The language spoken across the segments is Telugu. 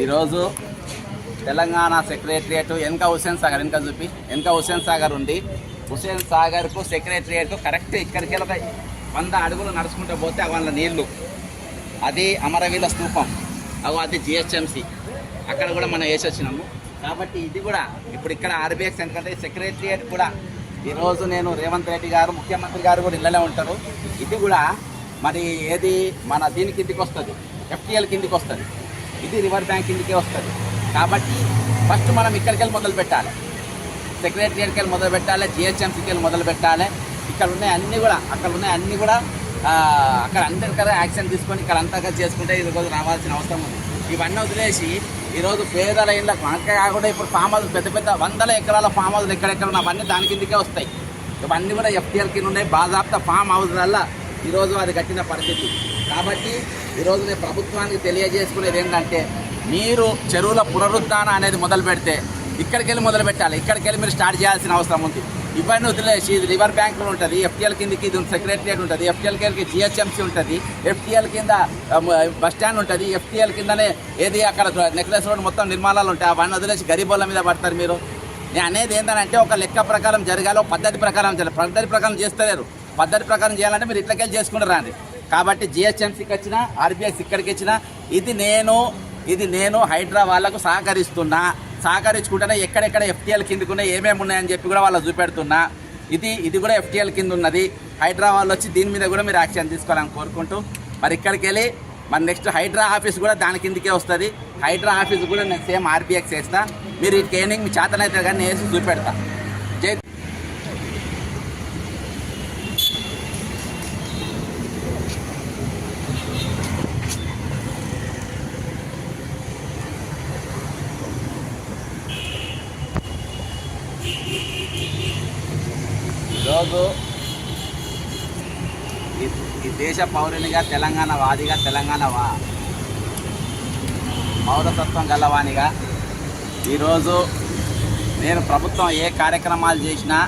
ఈరోజు తెలంగాణ సెక్రటరియట్ వెనక హుసేన్ సాగర్ వెనక చూపి వెనక హుసేన్ సాగర్ ఉంది. హుసేన్ సాగర్కు సెక్రటరియట్ కరెక్ట్ ఇక్కడికి ఒక వంద అడుగులు నడుచుకుంటూ పోతే వాళ్ళ నీళ్ళు. అది అమరవీల స్తూపం అవు అది జిహెచ్ఎంసి. అక్కడ కూడా మనం వేసి వచ్చినాము. కాబట్టి ఇది కూడా ఇప్పుడు ఇక్కడ ఆర్బీఎక్స్ ఎందుకంటే సెక్రటరియట్ కూడా ఈరోజు నేను రేవంత్ రెడ్డి గారు ముఖ్యమంత్రి గారు కూడా ఇళ్ళనే ఉంటారు. ఇది కూడా మరి ఏది మన దీని కిందికి వస్తుంది. ఎఫ్టీఎల్ కిందికి వస్తుంది. ఇది రివర్ బ్యాంక్ కిందకే వస్తుంది. కాబట్టి ఫస్ట్ మనం ఇక్కడికి వెళ్ళి మొదలు పెట్టాలి. సెక్రటరియట్కి వెళ్ళి మొదలు పెట్టాలి జిహెచ్ఎంసీకి వెళ్ళి మొదలు పెట్టాలి. ఇక్కడ ఉన్నాయి అన్నీ కూడా అక్కడ ఉన్నాయి అన్నీ కూడా అక్కడ అక్కడ కదా యాక్షన్ తీసుకొని ఇక్కడ అంతగా చేసుకుంటే ఈరోజు రావాల్సిన అవసరం ఉంది. ఇవన్నీ వదిలేసి ఈరోజు పేదల ఇళ్ళకు అంతే కాకుండా ఇప్పుడు ఫామ్ హౌస్ పెద్ద పెద్ద వందల ఎకరాల ఫామ్ హౌస్లు ఎక్కడెక్కడ అవన్నీ దాని కిందకే వస్తాయి. ఇవన్నీ కూడా ఎఫ్టీఆర్ కింద ఉన్నాయి. బాధాప్త ఫామ్ హౌస్ వల్ల ఈరోజు అది కట్టిన పరిస్థితి. కాబట్టి ఈరోజు నేను ప్రభుత్వానికి తెలియజేసుకునేది ఏంటంటే మీరు చెరువుల పునరుద్ధరణ అనేది మొదలు పెడితే ఇక్కడికి వెళ్ళి మొదలు పెట్టాలి. ఇక్కడికి వెళ్ళి మీరు స్టార్ట్ చేయాల్సిన అవసరం ఉంది. ఇవన్నీ వదిలేసి ఇది రివర్ బ్యాంకులు ఉంటుంది. ఎఫ్టీఎల్ కిందకి ఇది సెక్రటరియట్ ఉంటుంది. ఎఫ్టీఎల్ కిందకి జిహెచ్ఎంసీ ఉంటుంది. ఎఫ్టీఎల్ కింద బస్ స్టాండ్ ఉంటుంది. ఎఫ్టీఎల్ కిందనే ఏది అక్కడ నెక్లెస్ రోడ్ మొత్తం నిర్మాణాలు ఉంటాయి. అవన్నీ వదిలేసి గరీబోళ్ళ మీద పడతారు మీరు. నేను అనేది ఏంటంటే ఒక లెక్క ప్రకారం జరగాలి. ఒక పద్ధతి ప్రకారం జరగాలి. పద్ధతి ప్రకారం చేస్తలేరు. పద్ధతి ప్రకారం చేయాలంటే మీరు ఇట్లకెళ్ళి చేసుకుంటారు రండి. కాబట్టి జిహెచ్ఎంసీకి వచ్చిన ఆర్బీఐస్ ఇక్కడికి వచ్చిన ఇది నేను ఇది నేను హైడ్రా వాళ్ళకు సహకరిస్తున్నా. సహకరించుకుంటేనే ఎక్కడెక్కడ ఎఫ్టీఎల్ కిందకు ఏమేమి ఉన్నాయని చెప్పి కూడా వాళ్ళు చూపెడుతున్నా. ఇది ఇది కూడా ఎఫ్టీఎల్ కింద ఉన్నది హైడ్రా వచ్చి దీని మీద కూడా మీరు యాక్షన్ తీసుకోవాలని కోరుకుంటూ మరి ఇక్కడికి వెళ్ళి మరి నెక్స్ట్ హైడ్రా ఆఫీస్ కూడా దాని కిందకే వస్తుంది. హైడ్రా ఆఫీస్ కూడా నేను సేమ్ ఆర్బీఎక్స్ వేస్తా మీరు ఈ ట్రైనింగ్ మీ చేతనైతే కానీ నేను వేసి చూపెడతా జై ఈరోజు ఈ- ఈ దేశ పౌరునిగా తెలంగాణ వాదిగా తెలంగాణ వా పౌరసత్వం గలవానిగా ఈరోజు నేను ప్రభుత్వం ఏ కార్యక్రమాలు చేసినా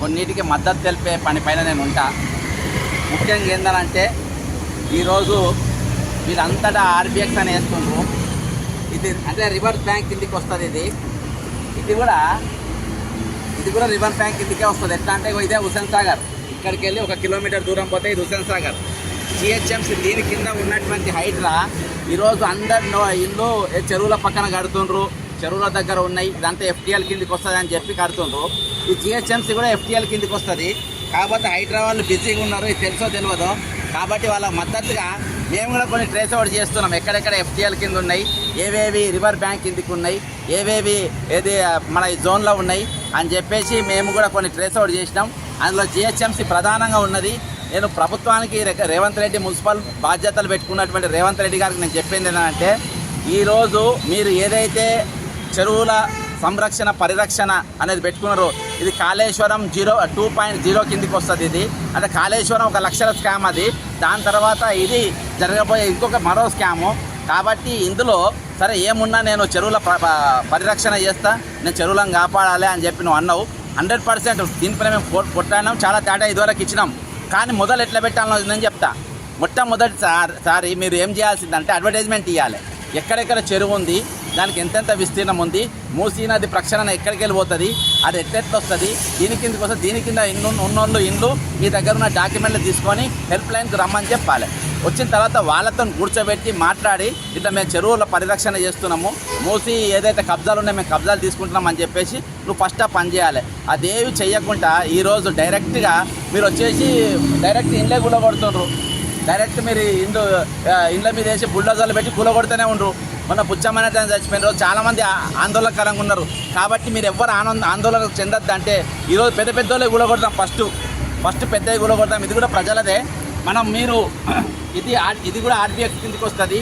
కొన్నిటికి మద్దతు తెలిపే పనిపైన నేను ఉంటా. ముఖ్యంగా ఏంటంటే ఈరోజు వీరంతటా ఆర్బిఎక్స్ అని వేస్తుండ్రు ఇది అంటే రివర్స్ బ్యాంక్ కిందికి వస్తుంది ఇది. ఇది కూడా ఇది కూడా రివర్ బ్యాంక్ కిందకే వస్తుంది. ఎట్లా అంటే ఇదే హుసేన్ సాగర్. ఇక్కడికి వెళ్ళి ఒక కిలోమీటర్ దూరం పోతే ఇది హుసేన్ సాగర్. జిహెచ్ఎంసీ దీని కింద ఉన్నటువంటి హైడ్రా ఈరోజు అందరు ఇల్లు చెరువుల పక్కన కడుతుండ్రు చెరువుల దగ్గర ఉన్నాయి ఇదంతా ఎఫ్టీఎల్ కిందకి వస్తుంది అని చెప్పి కడుతుండ్రు. ఈ జిహెచ్ఎంసీ కూడా ఎఫ్టీఎల్ కిందకి వస్తుంది. కాకపోతే హైదరాబాద్ బిజీగా ఉన్నారు ఇది తెలుసో తెలియదో కాబట్టి వాళ్ళ మద్దతుగా మేము కూడా కొన్ని ట్రేస్ అవుట్ చేస్తున్నాం. ఎక్కడెక్కడ ఎఫ్టీఎల్ కింద ఉన్నాయి ఏవేవి రివర్ బ్యాంక్ కిందకి ఉన్నాయి ఏవేవి ఏది మన ఈ జోన్లో ఉన్నాయి అని చెప్పేసి మేము కూడా కొన్ని ట్రేస్ అవుట్ చేసినాం. అందులో జిహెచ్ఎంసీ ప్రధానంగా ఉన్నది. నేను ప్రభుత్వానికి రేవంత్ రెడ్డి మున్సిపల్ బాధ్యతలు పెట్టుకున్నటువంటి రేవంత్ రెడ్డి గారికి నేను చెప్పింది ఏంటంటే ఈరోజు మీరు ఏదైతే చెరువుల సంరక్షణ పరిరక్షణ అనేది పెట్టుకున్నారు. ఇది Kaleshwaram zero two point zero కిందికి వస్తుంది ఇది. అంటే కాళేశ్వరం ఒక లక్షల స్కామ్ అది. దాని తర్వాత ఇది జరగబోయే ఇంకొక మరో స్కాము. కాబట్టి ఇందులో సరే ఏమున్నా నేను చెరువుల పరిరక్షణ చేస్తా. నేను చెరువులను కాపాడాలి అని చెప్పి నువ్వు అన్నావు. హండ్రెడ్ పర్సెంట్ దీనిపైన మేము కొ- కొట్టాడినాం. చాలా తేడా ఇదివరకు ఇచ్చినాం. కానీ మొదలు ఎట్లా పెట్టాలో నేను చెప్తా. మొట్టమొదటి సార్ సారి మీరు ఏం చేయాల్సిందంటే అడ్వర్టైజ్మెంట్ ఇవ్వాలి ఎక్కడెక్కడ చెరువు ఉంది దానికి ఎంతెంత విస్తీర్ణం ఉంది? మూసీ నది ప్రక్షాళన ఎక్కడికి వెళ్ళిపోతుంది? అది ఎట్టెట్లు వస్తుంది దీని కిందకి వస్తే దీని కింద ఇన్ను ఉన్నోళ్ళు ఇండ్లు మీ దగ్గర ఉన్న డాక్యుమెంట్లు తీసుకొని హెల్ప్ లైన్కి రమ్మని చెప్పాలి. వచ్చిన తర్వాత వాళ్ళతో కూర్చోబెట్టి మాట్లాడి ఇట్లా మేము చెరువుల పరిరక్షణ చేస్తున్నాము. మూసి ఏదైతే కబ్జాలు ఉన్నాయో మేము కబ్జాలు తీసుకుంటున్నాం అని చెప్పేసి నువ్వు ఫస్ట్ ఆ పని చేయాలి. అదేవి చేయకుండా ఈరోజు డైరెక్ట్గా మీరు వచ్చేసి డైరెక్ట్ ఇండ్లే కూడా కొడుతుండ్రు డైరెక్ట్ మీరు ఇండ్లు ఇండ్ల మీద వేసి బుల్డోజర్లు పెట్టి కూలగొడుతూనే ఉండరు. మొన్న పుచ్చమైన చచ్చిపోయిన రోజు చాలామంది ఆందోళనకరంగా ఉన్నారు. కాబట్టి మీరు ఎవ్వరు ఆనంద ఆందోళన చెందద్దు అంటే ఈరోజు పెద్ద పెద్ద వాళ్ళే ఫస్ట్. ఫస్ట్ పెద్దవి కూలగొడతాం ఇది కూడా ప్రజలదే. మనం మీరు ఇది ఆర్- ఇది కూడా ఆర్బీఎక్స్ కిందకి వస్తుంది.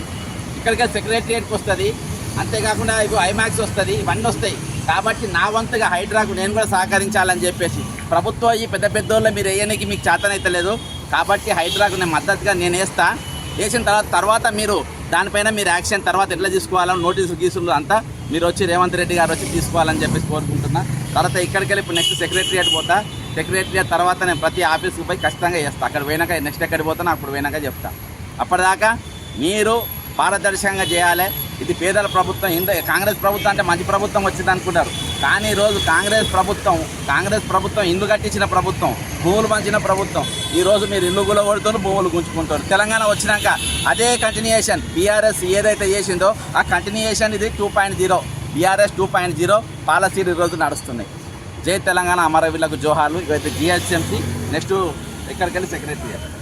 ఇక్కడికి సెక్రటరియట్కి వస్తుంది. అంతేకాకుండా ఇవి ఐమాక్స్ వస్తుంది. ఇవన్నీ వస్తాయి. కాబట్టి నా వంతుగా హైడ్రాకు నేను కూడా సహకరించాలని చెప్పేసి ప్రభుత్వం ఈ పెద్ద పెద్దోళ్ళు మీరు వేయడానికి మీకు చేతనైతే లేదు కాబట్టి హైడ్రాకు నేను మద్దతుగా నేను వేస్తా. వేసిన తర్వాత తర్వాత మీరు దానిపైన మీరు యాక్షన్ తర్వాత ఎట్లా తీసుకోవాలని నోటీసు గీసులు అంతా మీరు వచ్చి రేవంత్ రెడ్డి గారు వచ్చి తీసుకోవాలని చెప్పేసి కోరుకుంటున్నా. తర్వాత ఇక్కడికి వెళ్ళి ఇప్పుడు నెక్స్ట్ సెక్రటరియట్ పోతా. సెక్రటరియట్ తర్వాత నేను ప్రతి ఆఫీస్కి పోయి ఖచ్చితంగా చేస్తాను అక్కడ పోయినాక నెక్స్ట్ ఎక్కడికి పోతానో అప్పుడు పోయినాక చెప్తా. అప్పటిదాకా మీరు పారదర్శకంగా చేయాలి. ఇది పేదల ప్రభుత్వం ఇంత కాంగ్రెస్ ప్రభుత్వం అంటే మంచి ప్రభుత్వం వచ్చింది అనుకుంటారు. కానీ ఈరోజు కాంగ్రెస్ ప్రభుత్వం కాంగ్రెస్ ప్రభుత్వం ఇల్లు కట్టించిన ప్రభుత్వం భూములు పంచిన ప్రభుత్వం ఈరోజు మీరు ఇల్లు గుల కొడుతారు భూములు గుంజుకుంటారు తెలంగాణ వచ్చినాక అదే కంటిన్యూయేషన్ బీఆర్ఎస్ ఏదైతే చేసిందో ఆ కంటిన్యూయేషన్ ఇది two point zero BRS two point zero పాలసీలు ఈరోజు నడుస్తున్నాయి. జై తెలంగాణ అమరవీరులకు జోహార్లు. ఇవైతే జిహెచ్ఎంసీ నెక్స్ట్ ఇక్కడికి వెళ్ళి సెక్రటరీ